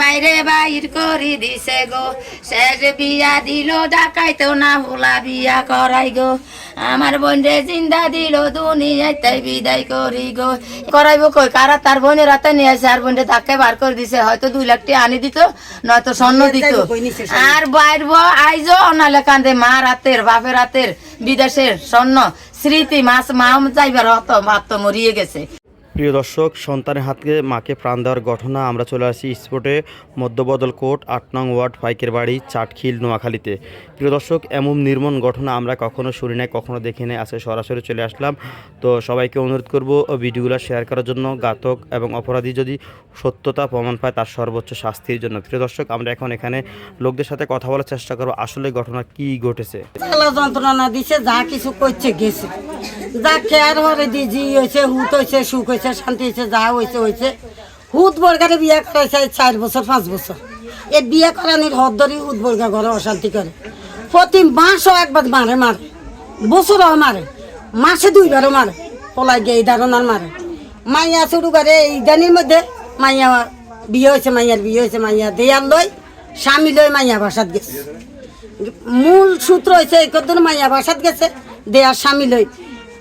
বাইরে বাইর করি দিছে গো। শেষ বিয়া দিল ডাকাইতো না ভোলা বিয়া করাই গো। আমার বোনরে জিন্দা দিল দুনিয়াতে বিদায় করি গো। করাইবো কই? কারা তার বোনের রাতে নিয়ে আসে? আর বোনরে ধাক্কায় বার করে দিছে। হয়তো দুই লাখ টাকা আনি দিত নয়তো স্বর্ণ দিত। আর বাইরব আইজো অনালে কান্দে মা রাতের বাপের রাতের বিদেশের স্বর্ণ। স্মৃতি মাস মা যাইবার হতো তো মরিয়ে গেছে। প্রিয় দর্শক, সন্তানের হাতকে মাকে প্রাণ দেওয়ার ঘটনা আমরা চলে আসি স্পোর্টে মধ্যবদল কোর্ট, আট নং ওয়ার্ড, ফাইকের বাড়ি, চাটখিল, নোয়াখালীতে। প্রিয় দর্শক, এমন নির্মম ঘটনা আমরা কখনো শুনি নাই, কখনো দেখি নাই, আজকে সরাসরি চলে আসলাম। তো সবাইকে অনুরোধ করব, ভিডিওগুলো শেয়ার করার জন্য ঘাতক এবং অপরাধী যদি সত্যতা প্রমাণ পায়, তার সর্বোচ্চ শাস্তির জন্য। প্রিয় দর্শক, আমরা এখন এখানে লোকদের সাথে কথা বলার চেষ্টা করব, আসলে ঘটনা কি ঘটেছে? যন্ত্রণা দিছে, যা কিছু করছে, গেছে। যা খেয়ার হরে দি জি হয়েছে, হুত হয়েছে, সুখ হয়েছে, শান্তি হয়েছে, যা হয়েছে হয়েছে। হুত বর্গারে বিয়ে করাইছে এই চার বছর, পাঁচ বছর। এ বিয়ে করানির হদ ধরি হুত বর্গা ঘরে অশান্তি করে। প্রতি মাসও একবার মারে মারে। বছরও মারে, মাসে দুইবারও মারে। পলাই গিয়ে এই ধারণার মারে। মাইয়া শুরু করে এই গানির মধ্যে মাইয়া বিয়ে হয়েছে, মাইয়ার বিয়ে হয়েছে, মাইয়া দেয়ার লই স্বামী লই মাইয়া বাসাত গেছে। মূল সূত্র হয়েছে, এই কদ্দুর মাইয়া বাসাত গেছে দেয়ার স্বামী লই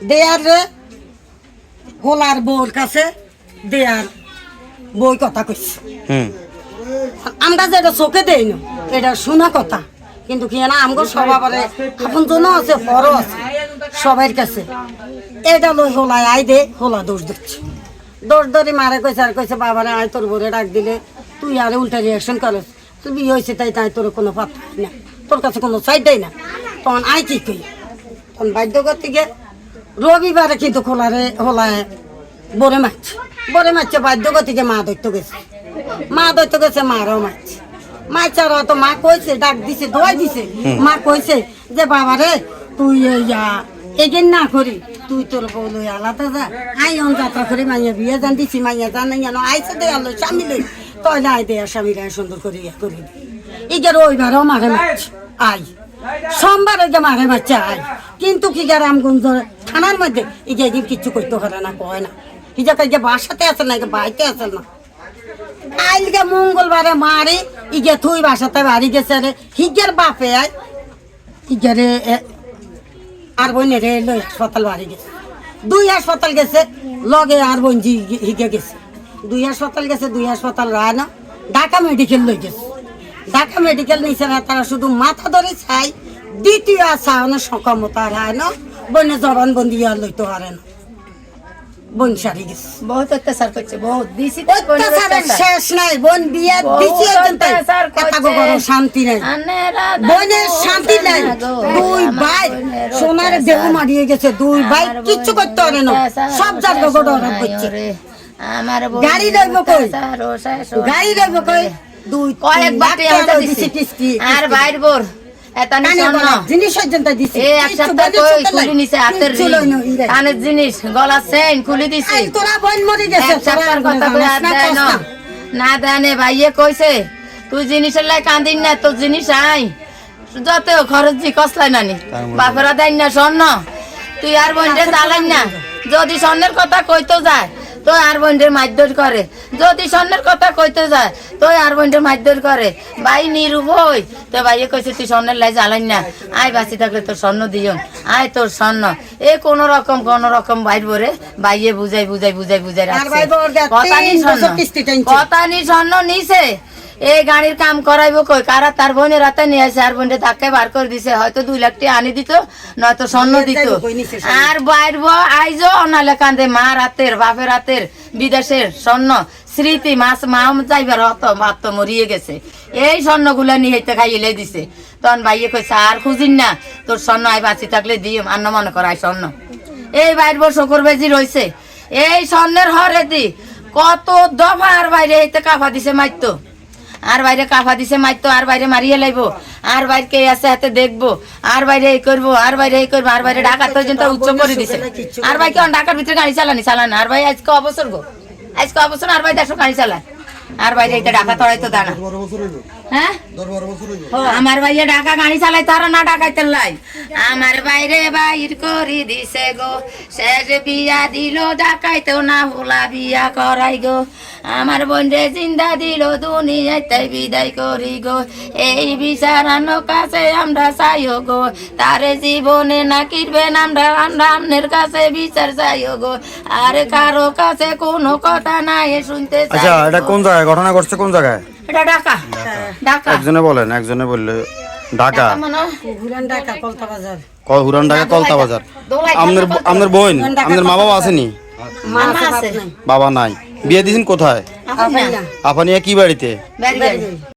দেয়ার রে। হোলার বউর কাছে দেয়ার বই কথা কইছে। হুম। আমরা যেটা চোখে দেই না এটা শোনা কথা। কিন্তু কি না আমগো স্বভাবরে আপন জন আছে বড় আছে সবার কাছে। এটা লই হোলায় আই দে হোলা দোষ দিচ্ছে দোষ ধরে মারে কইছে আর কইছে বাবারে আয় তোর বরে ডাক দিলে তুই আরে উল্টা রিয়াকশন করিস। তুই বিয়ে হয়েছে তাই তাই তোর কোনো পাত্তা না তোর কাছে কোনো সাইড দেয় না। তখন আই কি কই তখন বাধ্য করতে গিয়ে রবিবারে কিন্তু খোলারে হোলায় বরে মারছে বরে বাধ্য গতিকে মা দৈত্য গেছে। মা দৈত্য গেছে মারও মারছে মাইচার তো মা কইছে ডাক দিছে দোয়াই দিছে। মা কইছে যে বাবা রে তুই ইয়া এগেন না করি। তুই তোর বউ লই আলাদা যা। আই অন যাত্রা করে মাইয়া বিয়ে জান দিছি মাইয়া জান না আইসে দে আলো স্বামী লই। তই না আই দে স্বামী রায় সুন্দর করে ইয়া করে। ইগের ওইবারও মারে মারছে আই সোমবার ওই যে মারে মারছে আই কিন্তু কি গা রামগঞ্জ থানার মধ্যে। ইগে এদিন কিচ্ছু করতে পারে না, কয় না। ইজা কাজে বাসাতে আছে না বাইতে আছে না। আইলকে মঙ্গলবারে মারি ইগে থুই বাসাতে বাড়ি গেছে রে হিগের বাপে আই হিগেরে এ- আর বোনে রে লই হাসপাতাল বাড়ি গেছে। দুই হাসপাতাল গেছে, লগে আর বোন জি হিগে গেছে। দুই হাসপাতাল গেছে, দুই হাসপাতাল রায় না, ঢাকা মেডিকেল লই গেছে। ঢাকা মেডিকেল নিছে না তারা শুধু মাথা ধরে চাই দ্বিতীয় আসা অনেক সক্ষমতা রায় না। বনে জবান বন্দি আর লইতে পারে না। বোন সারি গেছে। বহুত অত্যাচার করছে বহুত দিছি অত্যাচারের শেষ নাই বোন বিয়ে দিছি অত্যাচার কথা করছে। শান্তি নাই। বোনের শান্তি নাই। দুই ভাই সোনার দেহ মারিয়ে গেছে দুই ভাই কিচ্ছু করতে পারে না। সব জায়গা গোটা শাশুড়ি করছে। আমার গাড়ি বোনের কই? গাড়ি লইব কই? দুই কয়েক বাটি দিছি। কিস্তি আর বাইর বোর। গলা, জিনিস দিছি। এ এক সপ্তাহ কই খুলি নিছে হাতের। কানের জিনিস গলার চেইন খুলি দিছি। তোরা বোন মরে গেছে এক সপ্তাহের কথা কই না। না দেনে ভাইয়ে কইছে তুই জিনিসের লাই কান্দিন না তোর জিনিস আই। যত খরচ জি কসলাই নানি। বাপেরা দেন না স্বর্ণ তুই আর বোনরে জ্বালান না। যদি স্বর্ণের কথা কইতো যায় তো আর বোনদের মারধর করে। যদি স্বর্ণের কথা কইতে যায় তো আর বোনদের মারধর করে। ভাই হই। তো ভাইয়ে কইছে তুই স্বর্ণের লাই জ্বালাই না। আয় বাঁচি থাকলে তোর স্বর্ণ দিও আয় তোর স্বর্ণ। এ কোন রকম কোন রকম বাইর বরে বাইয়ে বুঝাই বুঝাই বুঝাই বুঝাই আর রাখছে কথা নি স্বর্ণ। কথা নি স্বর্ণ নিছে। এই গাড়ির কাম করাইবো কই? কারা তার বোনের রাতে নিয়ে আসে আর বোনটা ধাক্কায় বার করে দিছে? হয়তো দুই লাখ টাকা আনি দিত নয়তো স্বর্ণ দিত। আর বাইরব আইজো অনালে কান্দে মা রাতের বাপের রাতের বিদেশের স্বর্ণ। স্মৃতি মাছ মা যাইবার হতো মাত তো মরিয়ে গেছে। এই স্বর্ণগুলো নিয়ে হইতে খাইলে দিছে। তখন ভাইয়ে কইছে আর খুঁজিন না তোর স্বর্ণ আই বাঁচি থাকলে দিও আন্ন মনে করাই স্বর্ণ। এই বাইরব শকুর বেজি রইছে। এই স্বর্ণের হরে দি কত দফা আর বাইরে হইতে কাফা দিছে মাইতো আর বাইরে কাফা দিছে মাইতো আর বাইরে মারিয়ে লাইবো আর বাইরে কে আছে হাতে দেখব আর বাইরে এই করব আর বাইরে এই করব আর বাইরে ডাকাত পর্যন্ত উচ্চ করে দিছে আর ভাই কেমন ডাকার ভিতরে গাড়ি চালানি চালান আর ভাই আজকে অবসর গো আজকে অবসর আর ভাই দেখো গাড়ি চালান আর বাইরে এটা ডাকাত হয়তো দানা হ্যাঁ? আমার ভাইয়া ঢাকা গাড়ি চালাই তারা না ডাকাইতে লাই। আমার বাইরে বাইর করি দিছে গো শেষ বিয়া দিল ডাকাইতেও না হুলা বিয়া করাই গো। আমার বোন রে জিন্দা দিল দুনিয়াতে বিদায় করি গো। এই বিচারানো কাছে আমরা চাইও গো তারে জীবনে না কিরবেন আমরা আমরা আমনের কাছে বিচার চাইও গো। আর কারও কাছে কোনো কথা নাই শুনতে চাই আচ্ছা এটা কোন জায়গায়? ঘটনা ঘটছে কোন জায়গায়? এটা ঢাকা। ঢাকা। একজনে বলেন একজনে বললে ঢাকা। হুরান ঢাকা কলতা বাজার। ক- হুরান ঢাকা কলতা বাজার? আপনার আপনার বোন আপনার মা বাবা আসেনি? মা মা আছে আছে। বাপ নাই। বাবা নাই। বিয়ে দিয়েছেন কোথায়? না। কি বাড়িতে? বাড়ি বাড়ি।